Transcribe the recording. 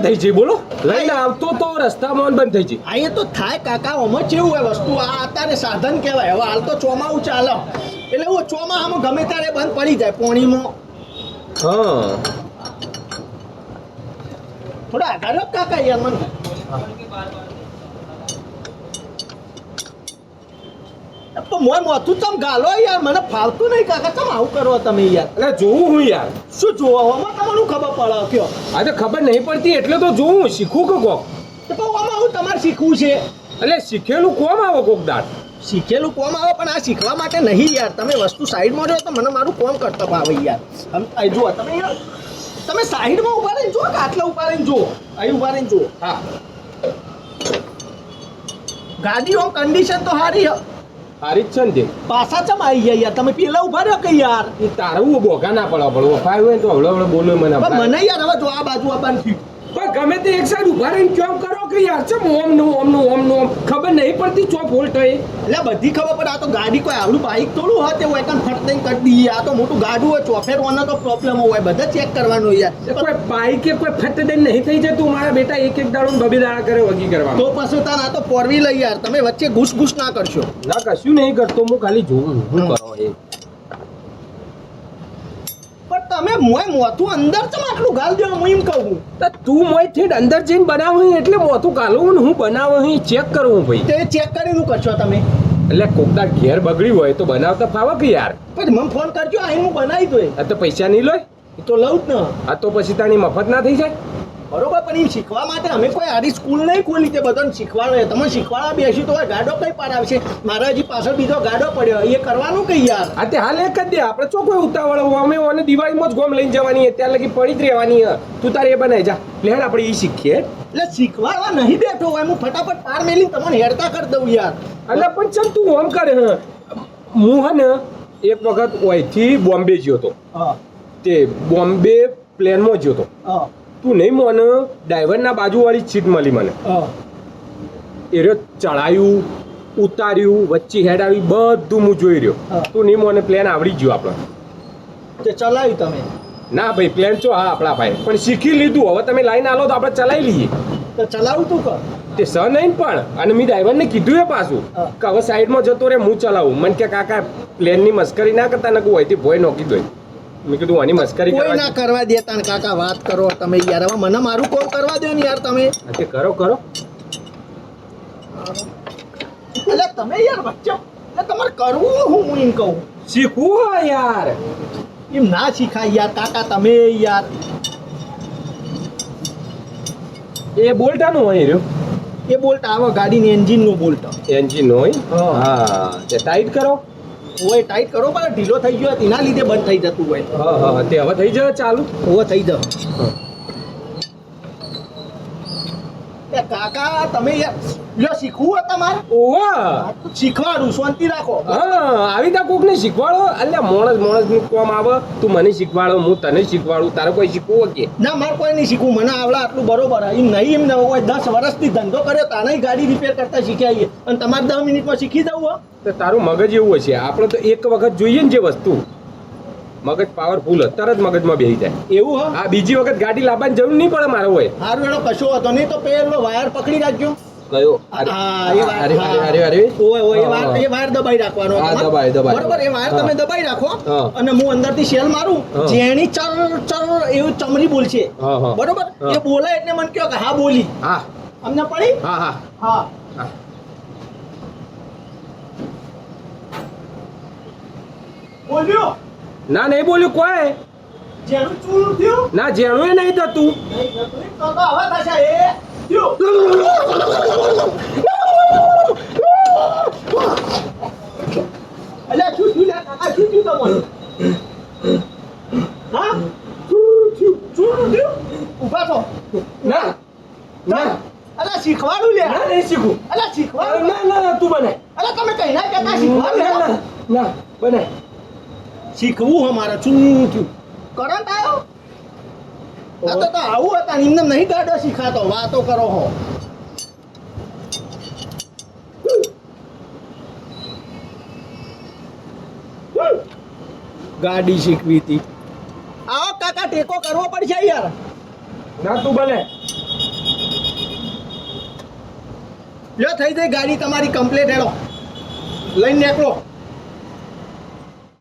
બંધ થઈ જઈ બોલો. લઈને આવતો તો રસ્તામાં બંધ થઈ જઈ અહીંયા તો થાય કાકા ઓમાં જેવું હોય વસ્તુ? આ અત્યારે સાધન કહેવાય. હવે હાલ તો ચોમાવું ચાલે. એટલે હું ચોમાસામાં ગમે ત્યારે બંધ પડી જાય પોણીમાં. હા. થોડા આગળ કાકા યાર મને. મોય મોથું તમ ગાલો યાર? મને ફાવતું નહીં કાકા. ચમ આવું કરો તમે યાર? એટલે જોવું હું યાર. શું જોવા આમાં તમારું ખબર પડે કયો? આ તો ખબર નહીં પડતી એટલે તો જોવું શીખું કે કોક? તો પણ આમાં હું તમારે શીખવું છે? એટલે શીખેલું કોમ આવો કોક દાંત? શીખેલું કોમ આવે પણ આ શીખવા માટે નહીં યાર. તમે વસ્તુ સાઈડમાં રહ્યો તો મને મારું કોમ કરતા ભાવે યાર. જુઓ તમે યાર તમે સાઈડમાં ઊભા રહીને જુઓ કે આટલા ઊભા રહીને જુઓ? અહીં ઊભા રહીને જુઓ. હા. ગાડી ઓમ કન્ડિશન તો સારી હ. હારી જ છે પાછા ચમ આવી ગયા યાર? તમે પેલા ઊભા રહ્યો કે યાર? એ તારું બોગા ના પડવા પડવો ફાય હોય તો હવે હવે બોલો મને પણ મને યાર હવે જો આ બાજુ આ બાજુ. પણ ગમે તે એક સાઈડ ઊભા રહીને કેમ કરો કે યાર? ચમ ઓમનું ઓમનું ઓમનું ઓમ નહીં પડતી ચો ફોલ્ટ હોય એટલે બધી ખબર પડે આ તો ગાડી કોઈ આવડું બાઈક થોડું હોય તે એકદમ ફટ દઈને કરી દઈએ. આ તો મોટું ગાડું હોય ચોફેર વાળા તો પ્રોબ્લેમ હોય બધા ચેક કરવાનું યાર. કોઈ બાઈક કે કોઈ ફટ દઈને નહીં થઈ જતું મારા બેટા એક એક દાડો બબે દાડા કરે વગી કરવા તો પછી તાર આ તો પોરવી લઈ યાર તમે વચ્ચે ઘૂસ ઘૂસ ના કરશો. ના કશું નહીં કરતો હું ખાલી જોઉં હું કરો એ. તમે મોય મોથું અંદર ચમ આટલું ગાલ દો હું એમ કહું? તો તું મોય થેડ અંદર જઈને બનાવો એટલે મોતું ગાલું ને હું અહીં ચેક કરું ભાઈ. તે ચેક કરીને કરશો તમે? એટલે કોકના ઘેર બગડ્યું હોય તો બનાવતા ફાવે કે યાર? પછી મને ફોન કરજો અહીં હું બનાવી દઉં આ તો પૈસા નહીં લોય? એ તો લઉં જ ને. આ તો પછી તાણી મફત ના થઈ જાય? બરોબર પણ એ શીખવા માટે અમે કોઈ આરી સ્કૂલ નહીં ખોલી તે બધાને શીખવાડે. તમે શીખવાડવા બેસી તો ગાડો કઈ પાર આવશે? મારા હજી પાછળ બીજો ગાડો પડ્યો. એ કરવાનું કઈ યાર? આ તે હાલ એક જ દે. આપણે ચો કોઈ ઉતાવળ. અમે ઓને દિવાળીમાં જ ગોમ લઈને જવાની ત્યાં લગી પડી જ રહેવાની. તું તારે એ બનાવી જા. પ્લેન આપણે એ શીખીએ. એટલે શીખવાડવા નહીં બેઠો હોય હું ફટાફટ પાર મેલીને તમને હેરતા કરી દઉં યાર. એટલે પણ ચલ તું ઓમ કરે હ. હું ને એક વખત ઓયથી બોમ્બે ગયો હતો હા. તે બોમ્બે પ્લેનમાં ગયો હતો હા. તું નહીં મને ડ્રાઈવરના બાજુવાળી સીટ મળી મને. એ રહ્યો ચડાયું ઉતાર્યું વચ્ચે હેડ આવી બધું હું જોઈ રહ્યો. તું નહીં મને પ્લેન આવડી ગયો આપણે. તે ચલાવ્યું તમે? ના ભાઈ પ્લેન ચો હા આપણા ભાઈ. પણ શીખી લીધું. હવે તમે લાઈન આલો તો આપણે ચલાવી લઈએ. તો ચલાવું તું કર તે સ નહીં પણ. અને મેં ડ્રાઈવરને કીધું એ પાછું. કે હવે સાઈડમાં જતો રે હું ચલાવું. મને કે કાકા પ્લેનની મસ્કરી ના કરતા નકું હોય ભોય નોકી દો મેં કીધું આની મસ્કરી કોઈ ના કરવા દેતા ને કાકા વાત કરો તમે યાર. હવે મને મારું કોલ કરવા દો ને યાર તમે. હા, તે કરો કરો. એટલે તમે યાર બચ્ચો એટલે તમારે કરવું હું હું એમ કહું. શીખવું હોય યાર. એમ ના શીખાય યાર કાકા તમે યાર. એ બોલ્ટાનું હોય રહ્યો? એ બોલ્ટ આવે ગાડીની એન્જિનનું બોલ્ટ. એન્જિન હોય? હા. હા તે ટાઈટ કરો. હોય ટાઈટ કરો પણ ઢીલો થઈ ગયો તેના લીધે બંધ થઈ જતું હોય. હા હા તે હવે થઈ જાય ચાલુ? હોવો થઈ જાવ કાકા તમે યાર લ્યો શીખવું હોય તમારે? ઓવા શીખવાડું શાંતિ રાખો. હા આવી તા કોકને શીખવાડો? એટલે મોણસ મોણસનું કોમ આવે તું મને શીખવાડો હું તને શીખવાડું તારે કોઈ શીખવું કે? ના મારે કોઈ નહીં શીખવું મને આવડે આટલું બરોબર. એમ નહીં એમ ન હોય દસ વર્ષથી ધંધો કર્યો તને ગાડી રિપેર કરતા શીખ્યા અને તમારે દસ મિનિટમાં શીખી જવું તો તારું મગજ એવું હશે. આપણે તો એક વખત જોઈએ ને જે વસ્તુ. મગજ પાવરફુલ તરત મગજમાં બેસી જાય. એવું હા. બીજી વખત ગાડી લાવવાની જરૂર નહીં પડે મારો હોય. સારું એનો કશો હતો નહીં તો પેલો વાયર પકડી રાખજો. કયો? હા, એ વાત, અરે અરે અરે અરે. ઓય ઓય એ હા, એ વાયર દબાઈ રાખવાનો હા, તમારે. દબાય, દબાય. બરોબર એ વાયર તમે દબાઈ રાખો અને હું અંદરથી શેલ મારું જેણી ચર ચર એવું ચમરી બોલશે. હા, હા. બરોબર? એ બોલે એટલે મને કહો કે હા બોલી. હા. અમને પડી? હા હા. હા. હા. બોલ્યો? ના નહીં બોલ્યું કોઈ. જેનું ચૂરું થયું? ના જેણું એ નહીં થતું. નહીં થતું. તો તો હવે થશે એ. શીખવાડું લે ના નહીં શીખું અલા શીખવાડું ના ના ના તું બને અલ્યા તમે કઈ ના કહેતા શીખવાડું. ના બને શીખવું અમારે શું થયું કરંટ આવ્યો તો તો આવું હતા નિમને નહીં ગાડો શીખાતો. વાતો કરો હો. ગાડી શીખવી હતી. આવો કાકા ટેકો કરવો પડશે યાર. ના તું ભલે. લ્યો થઈ જાય ગાડી તમારી કમ્પ્લીટ હેડો. લઈને નીકળો.